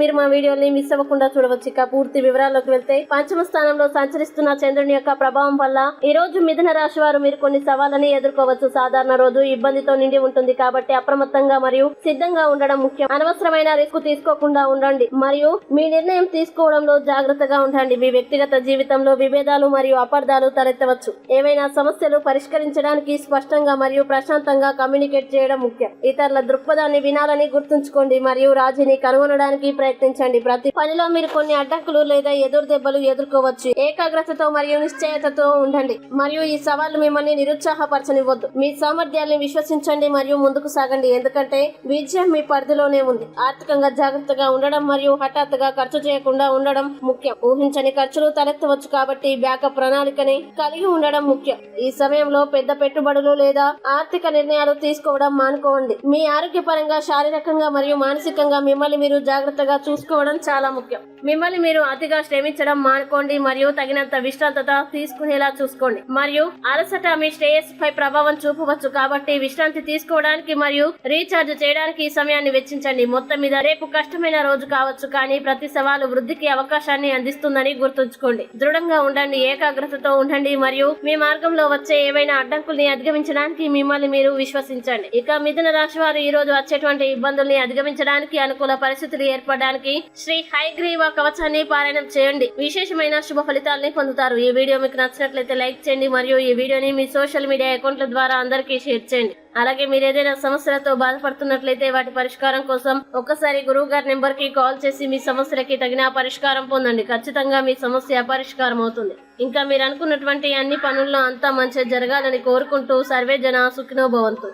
మీరు మా వీడియోని మిస్ అవ్వకుండా చూడవచ్చు. ఇక పూర్తి వివరాల్లోకి వెళ్తే పంచమ స్థానంలో సంచరిస్తున్న చంద్రుని యొక్క ప్రభావం వల్ల ఈ రోజు మిథున రాశి వారు మీరు కొన్ని సవాళ్ళని ఎదుర్కోవచ్చు. సాధారణ రోజు ఇబ్బందితో నిండి ఉంటుంది కాబట్టి అప్రమత్తంగా మరియు సిద్ధంగా ఉండడం ముఖ్యం. అనవసరమైన రిస్క్ తీసుకోకుండా ఉండండి మరియు మీ నిర్ణయం తీసుకోవడంలో జాగ్రత్తగా ఉండండి. మీ వ్యక్తిగత జీవితంలో విభేదాలు మరియు అపార్థాలు తలెత్తవచ్చు. ఏవైనా సమస్యలు పరిష్కరించడానికి స్పష్టంగా మరియు ప్రశాంతంగా కమ్యూనికేట్ చేయడం ముఖ్యం. ఇతరుల దృక్పథాన్ని వినాలని గుర్తుంచుకోండి మరియు రాజీని కనుగొనడానికి ప్రయత్నించండి. ప్రతి పనిలో మీరు కొన్ని అడ్డంకులు లేదా ఎదురు దెబ్బలు ఎదుర్కోవచ్చు. ఏకాగ్రతతో మరియు నిశ్చయతతో ఉండండి. మరియు ఈ సవాళ్ళు మిమ్మల్ని నిరుత్సాహపరచనివ్వద్దు. మీ సామర్థ్యాన్ని విశ్వసించండి మరియు ముందుకు సాగండి. ఎందుకంటే విజయం మీ పరిధిలోనే ఉంది. ఆర్థికంగా జాగ్రత్తగా ఉండడం మరియు హఠాత్తుగా ఖర్చు చేయకుండా ఉండడం ముఖ్యం. ఊహించని ఖర్చులు తలెత్తవచ్చు కాబట్టి బ్యాకప్ ప్రణాళికని కలిగి ఉండడం ముఖ్యం. ఈ సమయంలో పెద్ద పెట్టుబడులు లేదా ఆర్థిక నిర్ణయాలు తీసుకోవడం మానుకోండి. మీ ఆరోగ్యపరంగా శారీరకంగా మరియు మానసికంగా మిమ్మల్ని మీరు జాగ్రత్తగా చూసుకోవడం చాలా ముఖ్యం. మిమ్మల్ని మీరు అతిగా శ్రమించడం మానుకోండి మరియు తగినంత విశ్రాంతత తీసుకునేలా చూసుకోండి. మరియు అలసట మీ శ్రేయస్ పై ప్రభావం చూపవచ్చు కాబట్టి విశ్రాంతి తీసుకోవడానికి మరియు రీఛార్జ్ చేయడానికి ఈ సమయాన్ని వెచ్చించండి. మొత్తం మీద రేపు కష్టమైన రోజు కావచ్చు కానీ ప్రతి సవాలు వృద్ధికి అవకాశాన్ని అందిస్తుందని గుర్తుంచుకోండి. దృఢంగా ఉండండి ఏకాగ్రతతో ఉండండి మరియు మీ మార్గంలో వచ్చే ఏవైనా అడ్డంకుల్ని అధిగమించడానికి మిమ్మల్ని మీరు విశ్వసించండి. ఇక మిథున రాశి వారు ఈ రోజు వచ్చేటువంటి ఇబ్బందుల్ని అధిగమించడానికి అనుకూల పరిస్థితులు పొందడానికి శ్రీ హైగ్రీవ కవచాన్ని పారాయణం చేయండి. విశేషమైన శుభ ఫలితాలని పొందుతారు. ఈ వీడియో మీకు నచ్చినట్లయితే లైక్ చేయండి మరియు ఈ వీడియోని మీ సోషల్ మీడియా అకౌంట్ల ద్వారా అందరికీ షేర్ చేయండి. అలాగే మీరు ఏదైనా సమస్యలతో బాధపడుతున్నట్లయితే వాటి పరిష్కారం కోసం ఒక్కసారి గురువు గారి నెంబర్కి కాల్ చేసి మీ సమస్యలకి తగిన పరిష్కారం పొందండి. ఖచ్చితంగా మీ సమస్య పరిష్కారం అవుతుంది. ఇంకా మీరు అనుకున్నటువంటి అన్ని పనుల్లో అంతా మంచిగా జరగాలని కోరుకుంటూ సర్వే జన సుఖినోభవంతు